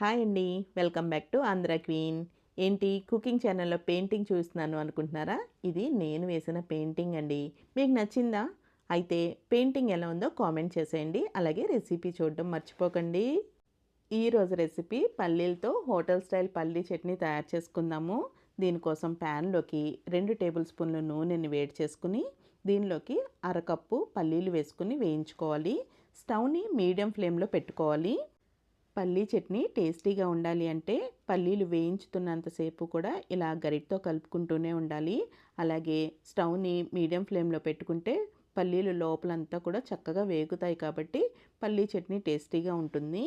Hi అండి welcome back to Andhra queen. ఏంటి cooking ఛానల్లో పెయింటింగ్ చూస్తున్నాను అనుకుంటున్నారా? ఇది నేను వేసిన పెయింటింగ్ అండి. మీకు నచ్చిందా? అయితే పెయింటింగ్ ఎలా ఉందో కామెంట్ చేసేయండి. అలాగే రెసిపీ చూడడం మర్చిపోకండి. ఈరోజు రెసిపీ పల్లీలతో హోటల్ స్టైల్ పల్లీ చట్నీ తయారు చేసుకుందాము. దీనికోసం ప్యాన్లోకి రెండు టేబుల్ స్పూన్లు నూనెని వేడి చేసుకుని దీనిలోకి అరకప్పు పల్లీలు వేసుకుని వేయించుకోవాలి. స్టవ్ని మీడియం ఫ్లేమ్లో పెట్టుకోవాలి. పల్లీ చట్నీ టేస్టీగా ఉండాలి అంటే పల్లీలు వేయించుతున్నంతసేపు కూడా ఇలా గరిటతో కలుపుకుంటూనే ఉండాలి. అలాగే స్టవ్ని మీడియం ఫ్లేమ్లో పెట్టుకుంటే పల్లీలు లోపలంతా కూడా చక్కగా వేగుతాయి కాబట్టి పల్లీ చట్నీ టేస్టీగా ఉంటుంది.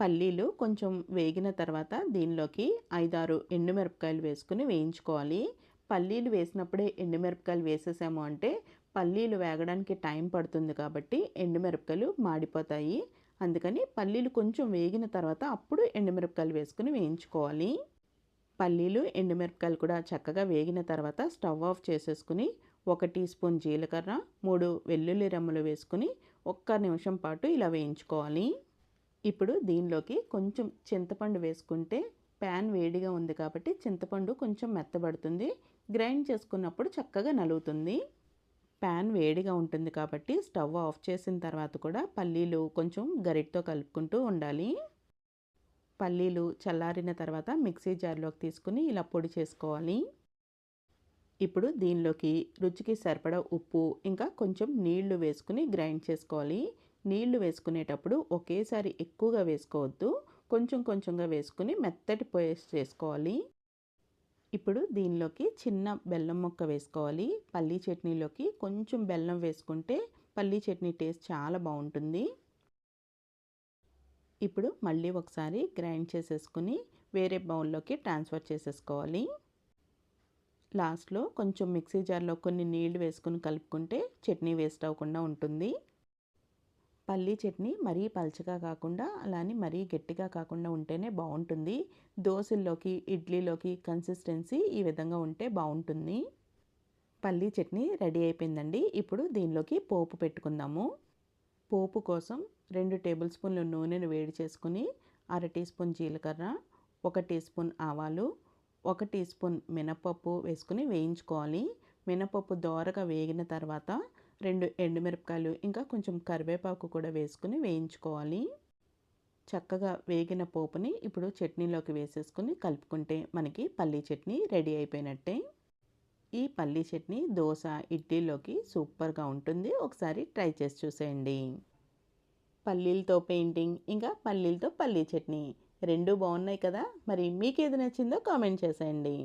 పల్లీలు కొంచెం వేగిన తర్వాత దీనిలోకి ఐదారు ఎండుమిరపకాయలు వేసుకుని వేయించుకోవాలి. పల్లీలు వేసినప్పుడే ఎండుమిరపకాయలు వేసేసాము అంటే పల్లీలు వేగడానికి టైం పడుతుంది కాబట్టి ఎండుమిరపకాయలు మాడిపోతాయి. అందుకని పల్లీలు కొంచెం వేగిన తర్వాత అప్పుడు ఎండుమిరపకాయలు వేసుకుని వేయించుకోవాలి. పల్లీలు ఎండుమిరపకాయలు కూడా చక్కగా వేగిన తర్వాత స్టవ్ ఆఫ్ చేసేసుకుని ఒక టీ స్పూన్ జీలకర్ర మూడు వెల్లుల్లి రెమ్మలు వేసుకుని ఒక్క నిమిషం పాటు ఇలా వేయించుకోవాలి. ఇప్పుడు దీనిలోకి కొంచెం చింతపండు వేసుకుంటే ప్యాన్ వేడిగా ఉంది కాబట్టి చింతపండు కొంచెం మెత్తబడుతుంది. గ్రైండ్ చేసుకున్నప్పుడు చక్కగా నలుగుతుంది. ప్యాన్ వేడిగా ఉంటుంది కాబట్టి స్టవ్ ఆఫ్ చేసిన తర్వాత కూడా పల్లీలు కొంచెం గరిటతో కలుపుకుంటూ ఉండాలి. పల్లీలు చల్లారిన తర్వాత మిక్సీ జార్లోకి తీసుకుని ఇలా పొడి చేసుకోవాలి. ఇప్పుడు దీనిలోకి రుచికి సరిపడా ఉప్పు ఇంకా కొంచెం నీళ్ళు వేసుకుని గ్రైండ్ చేసుకోవాలి. నీళ్ళు వేసుకునేటప్పుడు ఒకేసారి ఎక్కువగా వేసుకోవద్దు. కొంచెం కొంచెంగా వేసుకుని మెత్తటి పేస్ట్ చేసుకోవాలి. ఇప్పుడు దీనిలోకి చిన్న బెల్లం ముక్క వేసుకోవాలి. పల్లీ చట్నీలోకి కొంచెం బెల్లం వేసుకుంటే పల్లీ చట్నీ టేస్ట్ చాలా బాగుంటుంది. ఇప్పుడు మళ్ళీ ఒకసారి గ్రైండ్ చేసేసుకుని వేరే బౌల్లోకి ట్రాన్స్ఫర్ చేసేసుకోవాలి. లాస్ట్లో కొంచెం మిక్సీ జార్లో కొన్ని నీళ్ళు వేసుకుని కలుపుకుంటే చట్నీ వేస్ట్ అవ్వకుండా ఉంటుంది. పల్లీ చట్నీ మరీ పల్చగా కాకుండా అలానే మరీ గట్టిగా కాకుండా ఉంటేనే బాగుంటుంది దోశల్లోకి ఇడ్లీలోకి కన్సిస్టెన్సీ ఈ విధంగా ఉంటే బాగుంటుంది పల్లీ చట్నీ రెడీ అయిపోయిందండి. ఇప్పుడు దీనిలోకి పోపు పెట్టుకుందాము. పోపు కోసం రెండు టేబుల్ స్పూన్ల నూనెను వేడి చేసుకుని అర టీ స్పూన్ జీలకర్ర ఒక టీ స్పూన్ ఆవాలు ఒక టీ స్పూన్ మినపప్పు వేసుకుని వేయించుకోవాలి. మినపప్పు దోరగా వేగిన తర్వాత రెండు ఎండుమిరపకాయలు ఇంకా కొంచెం కరివేపాకు కూడా వేసుకుని వేయించుకోవాలి. చక్కగా వేగిన పోపుని ఇప్పుడు చట్నీలోకి వేసేసుకుని కలుపుకుంటే మనకి పల్లీ చట్నీ రెడీ అయిపోయినట్టే. ఈ పల్లీ చట్నీ దోశ ఇడ్లీలోకి సూపర్గా ఉంటుంది. ఒకసారి ట్రై చేసి చూసేయండి. పల్లీలతో పెయింటింగ్ ఇంకా పల్లీలతో పల్లీ చట్నీ. రెండు బాగున్నాయి కదా? మరి మీకు ఏది నచ్చిందో కామెంట్ చేసేయండి.